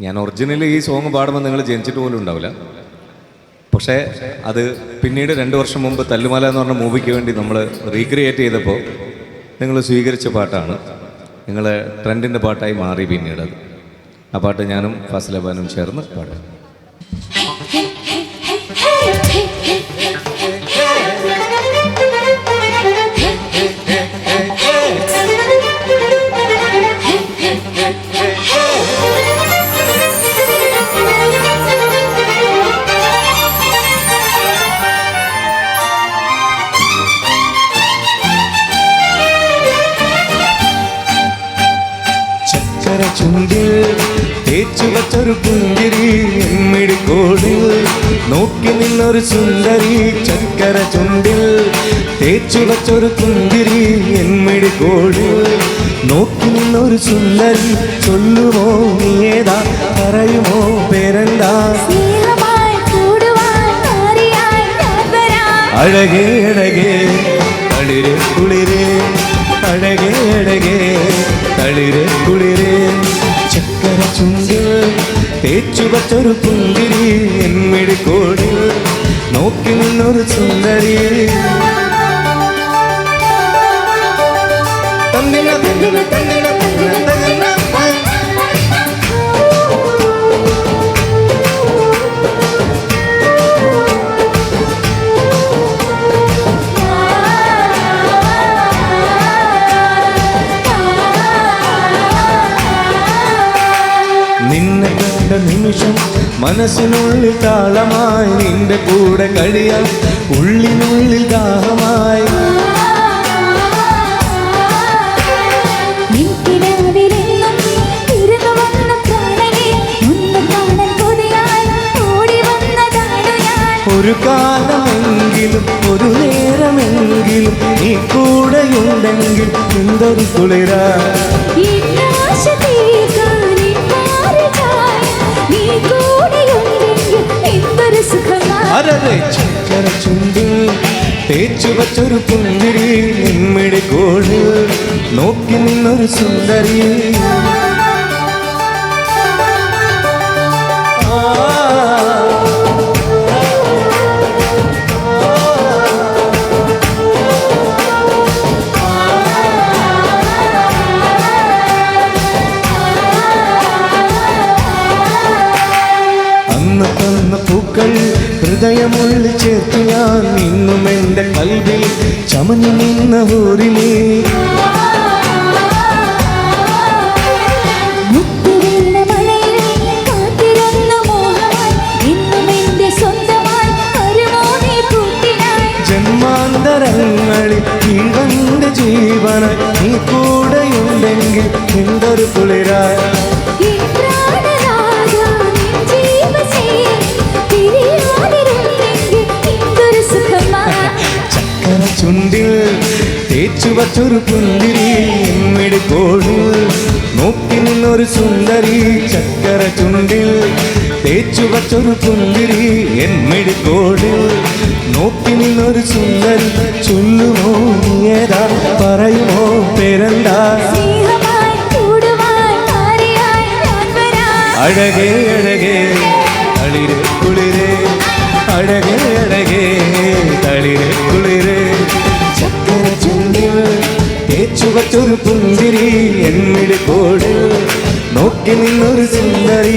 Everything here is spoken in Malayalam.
ഞാൻ ഒറിജിനലി ഈ സോങ് പാടുമ്പോൾ നിങ്ങൾ ജനിച്ചിട്ട് പോലും ഉണ്ടാവില്ല. പക്ഷേ അത് പിന്നീട് രണ്ട് വർഷം മുമ്പ് തല്ലുമല എന്ന് പറഞ്ഞ മൂവിക്ക് വേണ്ടി നമ്മൾ റീക്രിയേറ്റ് ചെയ്തപ്പോൾ നിങ്ങൾ സ്വീകരിച്ച പാട്ടാണ്. നിങ്ങൾ ട്രെൻഡിന്റെ പാട്ടായി മാറി പിന്നീട് ആ പാട്ട് ഞാനും ഫാസിലബാനും ചേർന്ന് പാടാം. ചക്കര ചുണ്ടിൽ തേച്ചു വച്ചൊരു പുഞ്ചിരി എമ്മിടിക്കോടിൽ നോക്കി നിന്നൊരു സുന്ദരി ചക്കര ചുണ്ടിൽ തേച്ചു വച്ചൊരു പുഞ്ചിരി എമ്മിടിക്കോടിൽ നോക്കി നിന്നൊരു സുന്ദരി ചൊല്ലുമോ നീ ഏതാ? പറയുമോ പേരെന്താ? അഴകേ അഴകേ തളിരെ കുളിരേ. അഴകേ അഴകേ തളിരെ കുളിരേ. ചുണ്ടിൽ തേച്ചു വച്ചൊരു എന്മിടിക്കോടിൽ നോക്കി നിന്നൊരു സുന്ദരി. തന്നിന തന്നിന മനസ്സിനുള്ളിൽ താളമായി നിന്റെ കൂടെ കഴിയാൻ ഉള്ളിനുള്ളിൽ ദാഹമായി. ഒരു കാലമെങ്കിലും ഒരു നേരമെങ്കിലും നീ കൂടെയുണ്ടെങ്കിൽ എന്തൊരു കുളിരാ. അരരെ ചക്കര ചുണ്ടിൽ തേച്ചു വച്ചൊരു പുന്തിരി നിമ്മിടി കോഴ് നോക്കി നിന്നൊരു സുന്ദരി. പൂക്കൾ ഹൃദയമുള്ളിൽ ചേർത്ത് ഞാൻ ഇന്നും എന്റെ കൽവിൽ ചമഞ്ഞു നിന്ന ഊരിലേ. ജന്മാന്തരങ്ങളിൽ ജീവന്റെ ജീവനായി നീ കൂടെയുണ്ടെങ്കിൽ എന്തൊരു കുളിരായി. തേച്ചു വച്ചൊരു പുന്തിരി എമ്മിടിക്കോടിൽ നോക്കി നിന്നൊരു സുന്ദരി ചക്കര ചുണ്ടിൽ. തേച്ചു വച്ചൊരു പുന്തിരി മെടുക്കോടു നോക്കി നിന്നൊരു സുന്ദരി ചൊല്ലുമോ ഏതാ പറയുമോ വരാം. അഴകേ അഴകേ തളിരെ കുളിരേ. അഴകേ അഴകേ തളിരെ പുന്തിരി എന്നിടി കോടിൽ നോക്കി നിന്നൊരു സുന്ദരി